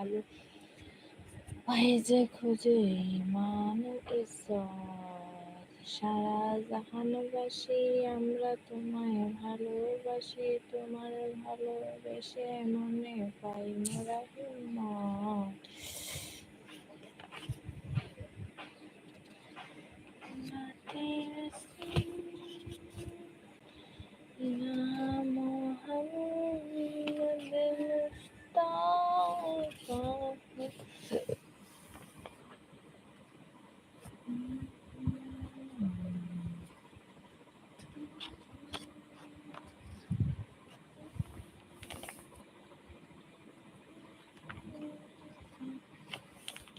আলো। ভাইজে খুঁজে ইমান সারা জাহানবাসী, আমরা তোমায় ভালোবাসি, তোমার ভালোবেসে মনে পাই মোরা হিম্মত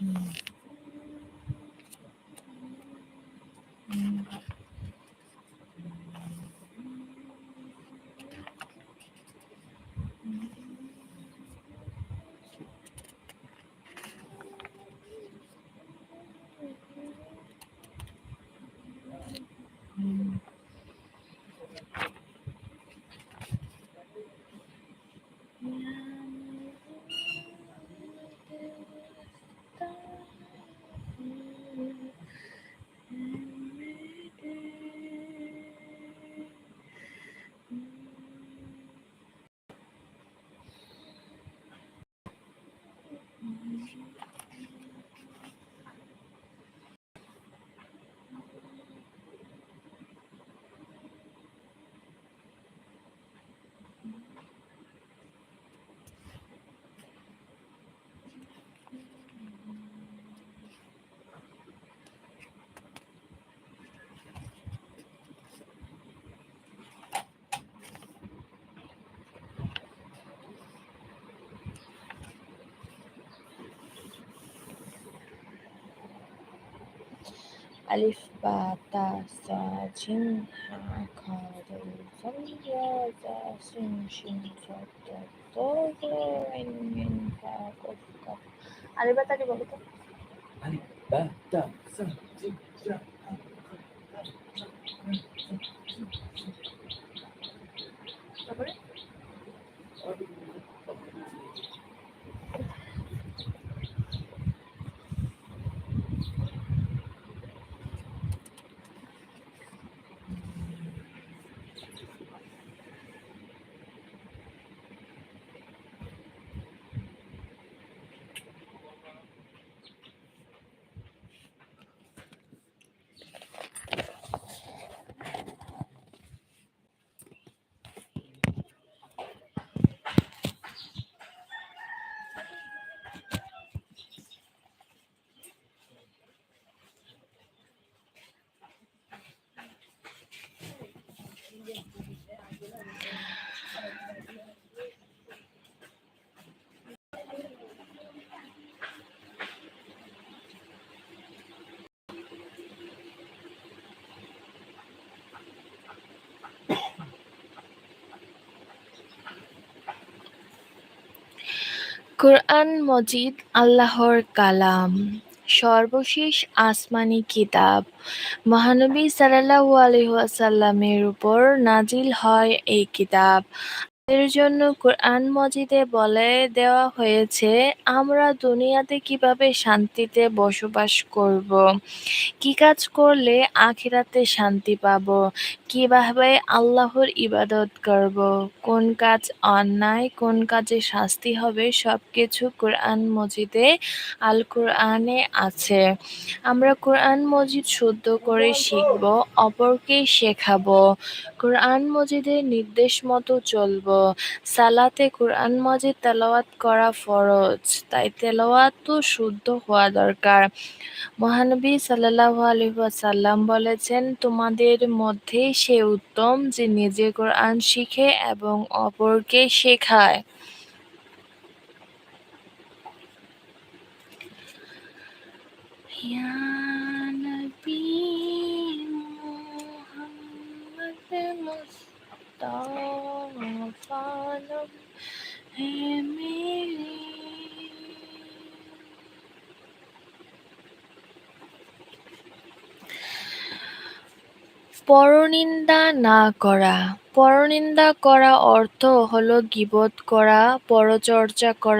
Mm. আলিফ বা তা সা জিম হা খা দল সাম ইয়া যা সিন শিন সা তা তো তো আইন মিন ফা কফ কাফ আলিফ বা তা কি বলো তো আলিফ বা তা সা জিম সা কুরআন মজিদ আল্লাহর কালাম। সর্বশেষ আসমানি কিতাব। মহানবী সাল্লাহ আলহ আসাল্লামের উপর নাজিল হয় এই কিতাব। এর জন্য কুরআন মজিদে বলে দেওয়া হয়েছে, আমরা দুনিয়াতে কীভাবে শান্তিতে বসবাস করব? কি কাজ করলে আখিরাতে শান্তি পাব? কীভাবে আল্লাহর ইবাদত করব? কোন কাজ অন্যায়, কোন কাজে শাস্তি হবে, সবকিছু কোরআন মজিদে আল কোরআনে আছে। আমরা কোরআন মজিদ শুদ্ধ করে শিখব, অপরকে শেখাবো। কোরআন মজিদের নির্দেশ মতো চলব। সালাতে কোরআন, মজিদ, তেলাওয়াত করা ফরজ। তাই তেলাওয়াত তো শুদ্ধ হওয়া দরকার। মহানবী সাল্লাল্লাহু আলাইহি ওয়াসাল্লাম বলেছেন, তোমাদের মধ্যে সে উত্তম যে নিজে কোরআন শিখে এবং অপরকে শেখায়। ইয়া পরনিন্দা না করা। পরনিন্দা করা অর্থ হলো গিবত করা পরচর্চা করা।